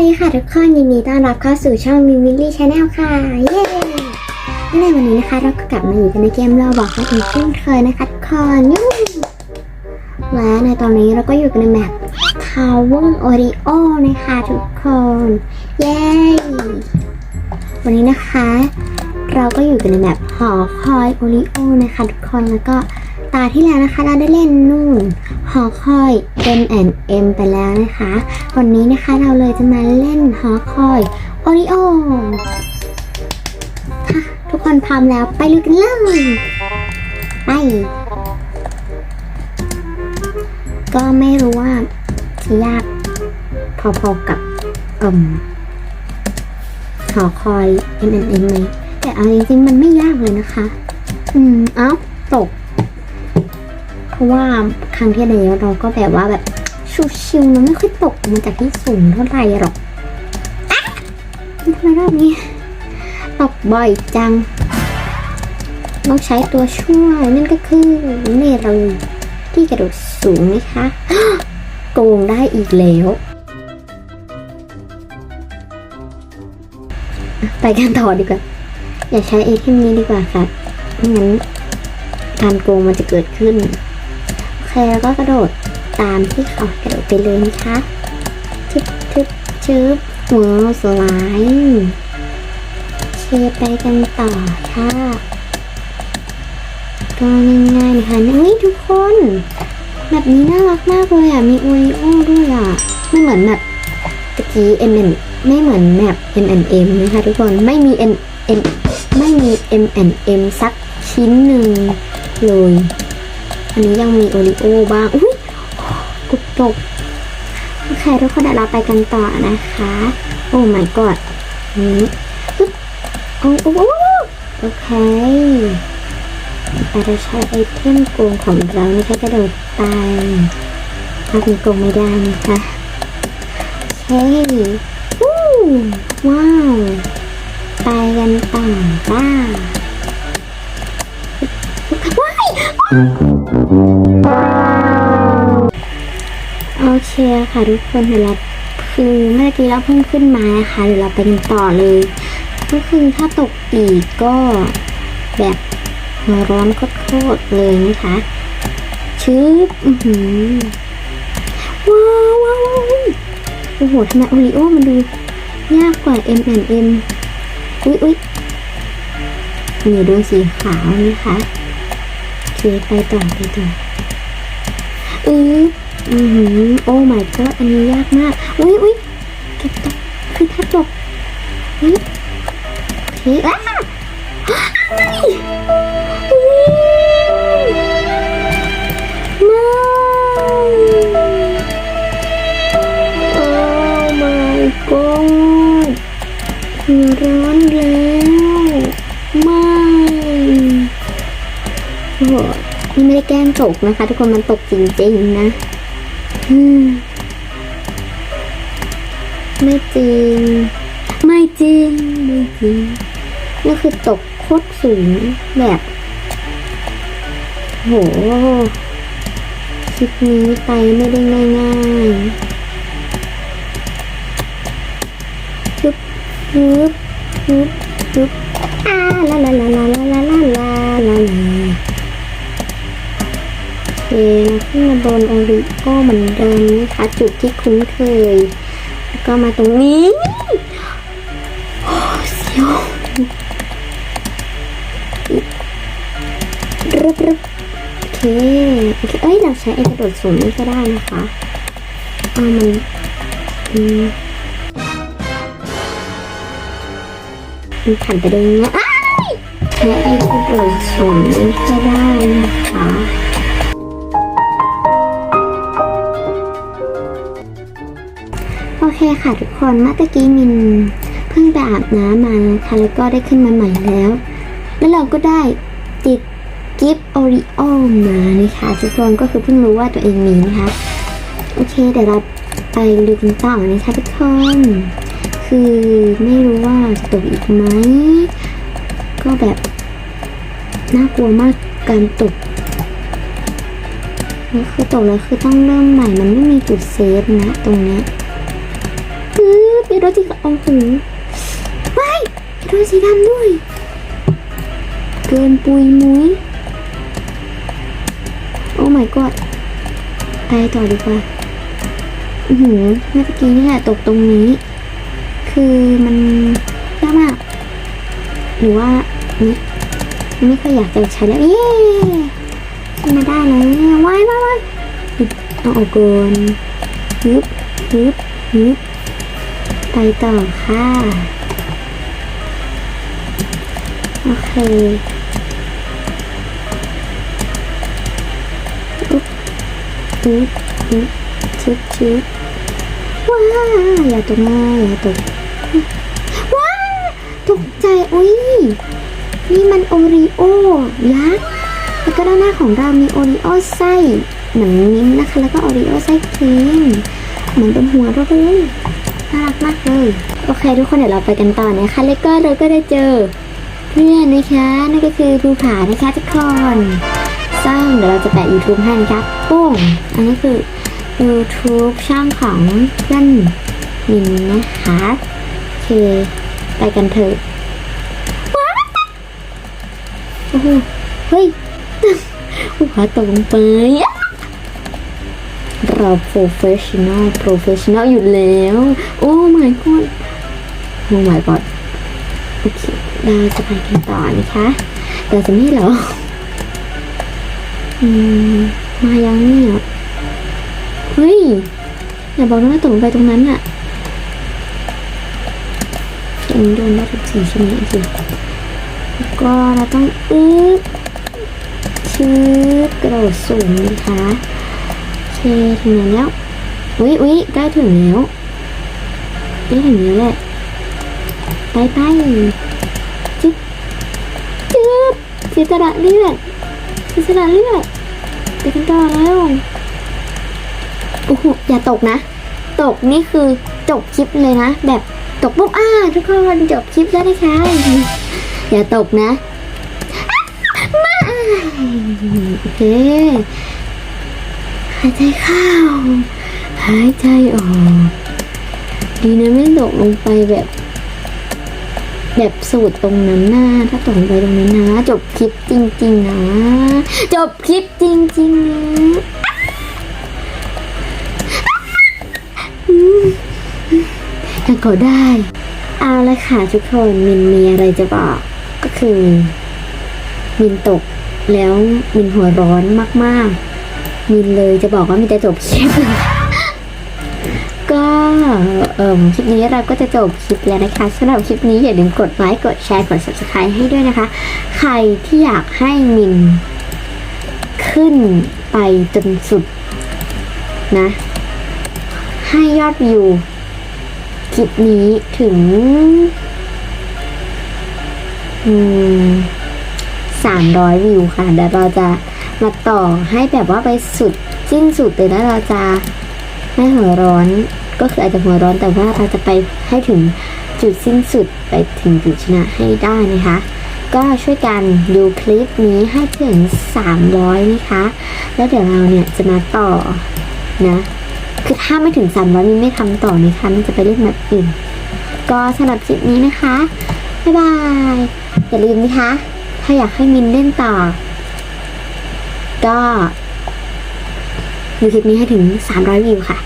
ดีค่ะทุกคนยินดีต้อนรับเข้าสู่ช่องมิมิลี่ชาแนลค่ะ เย้ในวันนี้นะคะเราก็กลับมาอยู่กันในเกมเราบอกกันอีกเช่นเคยนะคะทุกคนยูและในตอนนี้เราก็อยู่กันในแมป Tower Oreo นะคะทุกคน เย้วันนี้นะคะ เราก็อยู่กันในแมปหอคอยโอริโอนะคะทุกคนแล้วก็ตาที่แล้วนะคะเราได้เล่นนู่น หอคอย M and M ไปแล้วนะคะ วันนี้นะคะเราเลยจะมาเล่นหอคอยโอริโอทุกคนพร้อมแล้วไปลุยกันเลยไปก็ไม่รู้ว่าจะยากพอๆกับอ่มหอคอย M and M ไหมแต่เอาจริงๆมันไม่ยากเลยนะคะ อืม เอ้า ตก ราะว่าครั้งที่แล้วเราก็แบบว่าแบบชิวๆเราไม่ค่อยตกมาจากที่สูงเท่าไหร่หรอกอะทำไมรอบนี้ตกบ่อยจัง ต้องใช้ตัวช่วยนั่นก็คือนี่เลยที่กระโดดสูงนะคะโกงได้อีกแล้ว ไปกันต่อดีกว่า อย่าใช้ไอเทมนี้ดีกว่าค่ะไม่งั้นการโกงมันจะเกิดขึ้น เคแล้วก็กระโดดตามที่เขากระโดดไปเลยนะคะชึบชึบชึบหัวสไลด์เชไปกันต่อค่ะก็ง่ายๆนะคะนี่ทุกคน แบบนี้น่ารักมากเลยอะ มีโอริโอด้วยอะ ไม่เหมือนแบบตะกี้ M N ไม่เหมือนแมป M N M นะคะทุกคน ไม่มี N M ไม่มี M N M สักชิ้นหนึ่งเลย อันนี้ยังมีโอริโอบ้างอุ้ยกุบตกโอเคทุกคนเดี๋ยวเราไปกันต่อนะคะ โอ้ my god นี้ปึ๊บโอ้โอ้โอ้โอเคเราจะใช้ไอเทมโกงของเรานะคะกระโดดไปถ้าเป็นโกงไม่ได้นะคะโอเควู้ว้าวไปกันต่อจ้า โอเคค่ะทุกคนเดี๋ยวเราคือเมื่อกี้เราเพิ่งขึ้นมานะคะเดี๋ยวเราไปกันต่อเลย ก็คือถ้าตกอีกก็แบบร้อนโคตรเลยนะคะชืบอือหือว้าวว้าวว้าวโอ้โหทำไมโอริโอมันดูยากกว่า M M อุ้ยอุ้ยมีดวงสีขาวนะคะ เคไปต่อไปต่ออืออือหือโอ้ my god อันนี้ยากมาก อุ้ยอุ้ยเก็บตกคือถ้าตกอุ้ยโอเคอ้าไม่ไม่โอ้ my god หัวร้อนแล้ ล้งตกนะคะ ทุกคนมันตกจริงๆนะมไม่จริง ไม่จริง ไม่จริงนี่คือตกโคตรสูงแบบโหคลิปนี้ไปไม่ได้ง่ายๆจุ๊บจุ๊บจุ๊บจุ๊บ อเคนะขึ้นมาบนโอริโอเหมือนเดิมนะคะจุดที่คุ้นเคย แล้วก็มาตรงนี้โอ้เสียวรึบรึบโอเคโอเคเอ้ยเราใช้ไอ้กระโดดสูงนี่ก็ได้นะคะเอามันอืมมันผ่านไปได้ไงอ้ายใช้ไอ้กระโดดสูงนี่ก็ได้นะคะ คค่ะทุกคนเมื่อตะกี้มินเพิ่งไปอาบน้ำมานะคะแล้วก็ได้ขึ้นมาใหม่แล้ว แล้วเราก็ได้ติดกิฟต์โอริโอมานะคะทุกคนก็คือเพิ่งรู้ว่าตัวเองมีนะคะโอเคเดี๋ยวเราไปดูกันต่อนะคะทุกคนคือไม่รู้ว่าจะตกอีกไหมก็แบบน่ากลัวมากการตกแล้วคือตกแล้วคือต้องเริ่มใหม่มันไม่มีจุดเซฟนะตรงเนี้ย มีรถสีขาวโอ้โหว้ายรถสีดำด้วย เกินปุยมุ้ยโอ้ my god ไปต่อดีกว่า อือหือเมื่อกี้นี่แหละตกตรงนี้ คือมันยากมาก หรือว่านี่ไม่ค่อยอยากจะใช้แล้วเย้ขึ้นมาได้แล้วว้ายว้ายว้ายเอาออกก่อนฮึบฮึบฮึบ ต่อค่ะ โอเคอุ๊บอุ๊บอุ๊บชุบชุบว้าอย่าตกนะอย่าตกว้าตกใจอุ้ยนี่มันโอรีโอยักษ์แล้วก็ด้านหน้าของเรามีโอรีโอไส้เหมือนมิ้นนะคะ แล้วก็โอรีโอไส้ครีมเหมือนเป็นหัวเราเลย น่ารักมากเลย โอเค ทุกคนเดี๋ยวเราไปกันต่อนะคะ แล้วก็เราก็ได้เจอ เพื่อนนะคะ นั่นก็คือภูผานะคะทุกคนซึ่งเดี๋ยวเราจะแปะ YouTube ให้นะคะปุ้ง อันนี้คือ YouTube ช่องของเพื่อนมินนะคะโอเค ไปกันเถอะว้าวโอ้โหเฮ้ยภูผาตกลงไป เรา professional professional อยู่แล้ว โอ้ my god โอ้ my god โอเค เราจะไปกันต่อนะคะ เราจะไม่เหรอ อืม มายังเนี่ยเฮ้ย อย่าบอกนะว่าตกลงไปตรงนั้นอะอันนี้โดนได้ทุกสีใช่ไหมโอเคแล้วก็เราต้องอึ๊บชืบกระโดดสูงนะคะ เคถึงไหนแล้วอุ้ยอุ้ยใกล้ถึงแล้วใกล้ถึงแล้วแหละไปไปจิ๊บจิ๊บสีสละเลือดสีสละเลือดไปกันต่อแล้วโอ้โหอย่าตกนะ ตกนี่คือจบคลิปเลยนะ แบบตกปุ๊บอ้าทุกคนจบคลิปแล้วนะคะ อย่าตกนะม่โอเค หายใจเข้า หายใจออก ดีนะไม่ตกลงไปแบบ แบบสูตรตรงนั้นนะถ้าตกลงไปตรงนั้นนะ จบคลิปจริง ๆ นะ จบคลิปจริงๆนะอืมยังก็ได้ เอาละค่ะทุกคนมินมีอะไรจะบอก ก็คือ มินตกแล้วมินหัวร้อนมากๆ มินเลยจะบอกว่ามินจะจบคลิปก็เอ่อคลิปนี้เราก็จะจบคลิปแล้วนะคะสำหรับคลิปนี้อย่าลืมกดไลค์กดแชร์กด subscribe ให้ด้วยนะคะ ใครที่อยากให้มินขึ้นไปจนสุดนะ ให้ยอดวิวคลิปนี้ถึงสามร้อยวิวค่ะเดี๋ยวเราจะ มาต่อให้แบบว่าไปสุดสิ้นสุดเลยแล้วเราจะไม่หัวร้อนก็คืออาจจะหัวร้อนแต่ว่าเราจะไปให้ถึงจุดสิ้นสุดไปถึงจุดชนะให้ได้นะคะ ก็ช่วยกันดูคลิปนี้ให้ถึง 300 นะคะ แล้วเดี๋ยวเราเนี่ยจะมาต่อนะคือถ้าไม่ถึง 300มินไม่ทำต่อนะคะมันจะไปเล่นแบบอื่น ก็สำหรับคลิปนี้นะคะ บ๊ายบาย อย่าลืมนะคะ ถ้าอยากให้มินเล่นต่อ ก็ดูคลิปนี้ให้ถึง 300 วิวค่ะ